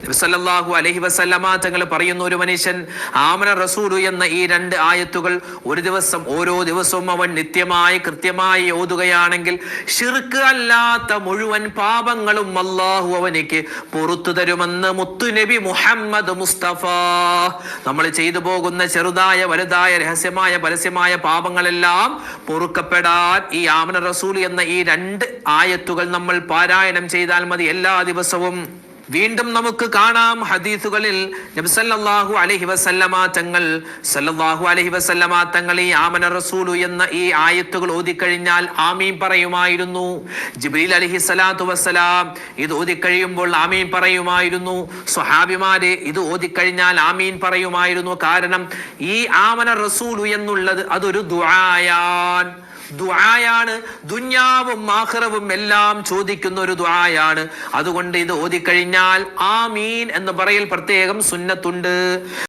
സല്ലല്ലാഹു അലഹി വസല്ലമ തങ്ങൾ പറയുന്ന ഒരു മനുഷ്യൻ ആമന റസൂലു എന്ന ഈ രണ്ട് ആയത്തുകൾ ഒരു ദിവസം ഓരോ ദിവസവും അവൻ നിത്യമായി കൃത്യമായി ഓതുകയാണെങ്കിൽ ഷിർക്ക് അല്ലാത്ത മുഴുവൻ പാപങ്ങളും അള്ളാഹു അവനിക്ക് പുറത്തു തരുമെന്ന് മുത്തുനബി മുഹമ്മദ് മുസ്തഫ. നമ്മൾ ചെയ്തു പോകുന്ന ചെറുതായ വലുതായ രഹസ്യമായ പരസ്യമായ പാപങ്ങളെല്ലാം പൊറുക്കപ്പെടാൻ ഈ ആമന റസൂൽ എന്ന ഈ രണ്ട് ആയത്തുകൾ നമ്മൾ പാരായണം ചെയ്താൽ മതി എല്ലാ ദിവസവും. വീണ്ടും നമുക്ക് കാണാം ഹദീസുകളിൽ നബ്സല്ലാഹു അലഹി വസല്ലമ തങ്ങൾ സല്ലല്ലാഹു അലഹി വസല്ലമ തങ്ങൾ ഈ ആമന റസൂലു എന്ന ഈ ആയത്തുകൾ ഓതിക്കഴിഞ്ഞാൽ ആമീൻ പറയുമായിരുന്നു. ജിബ്രീൽ അലഹി സ്വലാത്തു വസ്സലാം ഇത് ഓതിക്കഴിയുമ്പോൾ ആമീൻ പറയുമായിരുന്നു. സ്വഹാബിമാര് ഇത് ഓതിക്കഴിഞ്ഞാൽ ആമീൻ പറയുമായിരുന്നു. കാരണം ഈ ആമന റസൂലു എന്നുള്ളത് അതൊരു ദുആയാൻ ദുആയാണ് ദുന്യാവും ആഖിറവും എല്ലാം ചോദിക്കുന്ന ഒരു ദുആയാണ്. അതുകൊണ്ട് ഇത് ഓതിക്കഴിഞ്ഞാൽ ആമീൻ എന്ന് പറയൽ പ്രത്യേകം സുന്നത്തുണ്ട്.